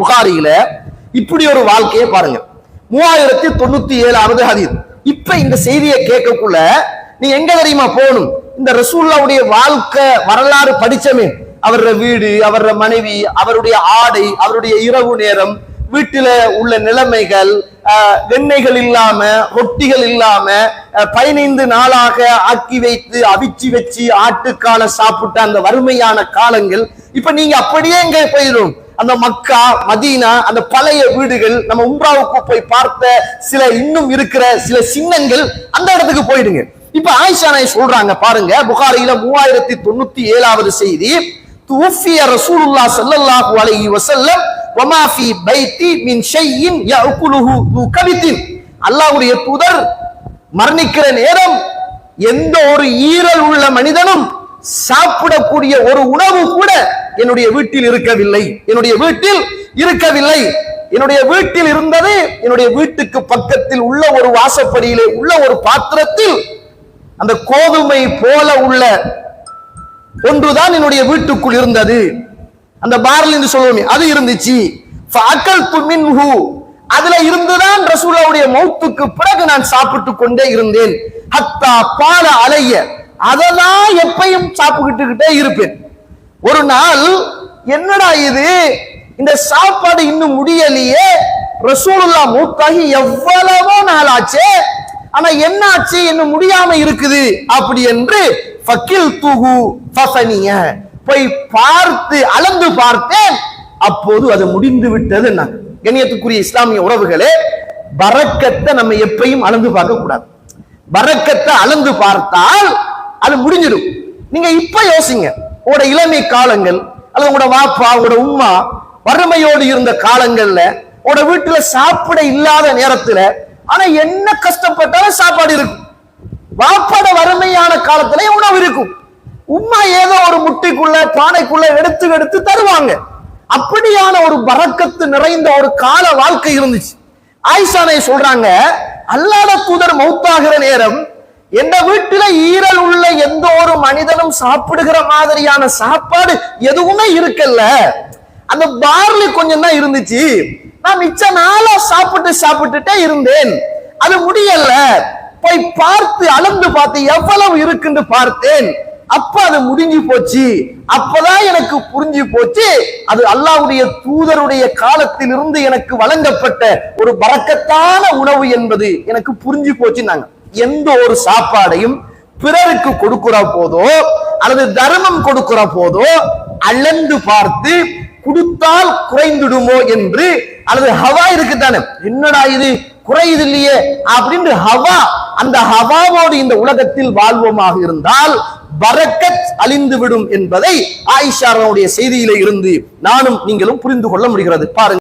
புகாரியில இப்படி ஒரு வாழ்க்கையை பாருங்க. மூவாயிரத்தி தொண்ணூத்தி ஏழாவது ஹதீத் இப்ப இந்த செய்தியை கேட்கக்குள்ள நீ எங்க தெரியுமா போகணும்? இந்த ரசூல்லாவுடைய வாழ்க்கை வரலாறு படிச்சமே. அவருடைய வீடு அவருடைய மனைவி அவருடைய ஆடை அவருடைய இரவு நேரம் வீட்டில உள்ள நிலைமைகள் ஆஹ், வெண்ணெய்கள் இல்லாம ரொட்டிகள் இல்லாம பதினைந்து நாளாக ஆக்கி வைத்து அவிச்சு வச்சு ஆட்டுக்கால சாப்பிட்ட அந்த வறுமையான காலங்கள் இப்ப நீங்க அப்படியே எங்க போயிடும் அந்த மக்கா மதீனா அந்த பழைய வீடுகள் நம்ம உம்ராவுக்கு போய் பார்த்த சில இன்னும் இருக்கிற சில சின்னங்கள் அந்த இடத்துக்கு போயிடுங்க. இப்ப ஆயிஷா நாய் சொல்றாங்க பாருங்க புகாரியில மூவாயிரத்தி தொண்ணூத்தி ஏழாவது செய்தி தூஃபிய ரசூலுல்லாஹ் சல்லல்லாஹு அலைஹி வஸல்லம் வமா ஃபீ பைத்தி மின் ஷையின் யஅகுலுஹு து கபித்தின். அல்லாஹ்வுடைய தூதர் மரணிக்கிற நேரம் எந்த ஒரு ஈரல் உள்ள மனிதனும் சாப்பிடக்கூடிய ஒரு உணவு கூட என்னுடைய வீட்டில் இருக்கவில்லை. என்னுடைய வீட்டில் இருக்கவில்லை. என்னுடைய வீட்டில் இருந்தது என்னுடைய வீட்டுக்கு பக்கத்தில் உள்ள ஒரு வாசப்படியிலே உள்ள ஒரு பாத்திரத்தில் அந்த கோதுமை போல உள்ள ஒன்றுதான் என்னுடைய வீட்டுக்குள் இருந்தது. அந்த பார்ல என்று சொல்லுவோமே அது இருந்துச்சு. ஃபஅகல்து மின்ஹு. அதுல இருந்துதான் ரசூலாவுடைய மௌத்துக்கு பிறகு நான் சாப்பிட்டு கொண்டே இருந்தேன். ஹத்தா பால அலைய. அதெல்லாம் எப்பையும் சாப்பிட்டுக்கிட்டே இருப்பேன். ஒரு நாள் என்னடா இது? இந்த சாப்பாடு இன்னும் முடியலையே. ரசூலுல்லா மூத்தாகி எவ்வளவோ நாள் ஆச்சு ஆனா என்ன ஆச்சு இன்னும் முடியாம இருக்குது. அப்படி என்று ஃபக்கில் தூகு ஃபசனிய. போய் பார்த்து அளந்து பார்த்தேன். அப்போது அது முடிந்து விட்டது நான் கண்ணியத்துக்குரிய இஸ்லாமிய உறவுகளே பரக்கத்தை நம்ம எப்பையும் அளந்து பார்க்க கூடாது. பரக்கத்தை அளந்து பார்த்தால் அது முடிஞ்சிடும். நீங்க இப்ப யோசிங்க. உங்களோட இளமை காலங்கள் அல்லது உங்களோட வாப்பா உங்களோட உம்மா வறுமையோடு இருந்த காலங்கள்ல உங்களோட வீட்டுல சாப்பிட இல்லாத நேரத்துல ஆனா என்ன கஷ்டப்பட்டாலும் சாப்பாடு இருக்கும். வாப்பாட வறுமையான காலத்துல உணவு இருக்கும். உம்மா ஏதோ ஒரு முட்டைக்குள்ள பானைக்குள்ள எடுத்து எடுத்து தருவாங்க. அப்படியான ஒரு பறக்கத்து நிறைந்த ஒரு கால வாழ்க்கை இருந்துச்சு. ஆயிஷானை சொல்றாங்க அல்லாத தூதர் மௌத்தாகிற நேரம் எந்த வீட்டுல ஈரல் உள்ள எந்த ஒரு மனிதனும் சாப்பிடுகிற மாதிரியான சாப்பாடு எதுவுமே இருக்கல்ல. அந்த பார்லி கொஞ்சம் தான் இருந்துச்சு. நான் மிச்ச நாளா சாப்பிட்டு சாப்பிட்டுட்டே இருந்தேன். அது முடியல. போய் பார்த்து அளந்து பார்த்து எவ்வளவு இருக்குன்னு பார்த்தேன். அப்ப அது முடிஞ்சு போச்சு. அப்பதான் எனக்கு புரிஞ்சு போச்சு. அது அல்லாவுடைய தூதருடைய காலத்திலிருந்து எனக்கு வழங்கப்பட்ட ஒரு பறக்கத்தான உணவு என்பது எனக்கு புரிஞ்சு போச்சுன்னாங்க. எந்த ஒரு சாப்பாடையும் பிறருக்கு கொடுக்கிற போதோ அல்லது தர்மம் கொடுக்கிற போதோ அளந்து பார்த்து கொடுத்தால் குறைந்துடுமோ என்று அல்லது ஹவா இருக்குதானே? என்னடா இது? குறையுது இல்லையே? அப்படின்னு ஹவா அந்த ஹவாவோடு இந்த உலகத்தில் வாழ்வோமாக இருந்தால் பரக்கத் அழிந்து விடும் என்பதை ஆயிஷாரனுடைய செய்தியில இருந்து நானும் நீங்களும் புரிந்து கொள்ள முடிகிறது. பாருங்க.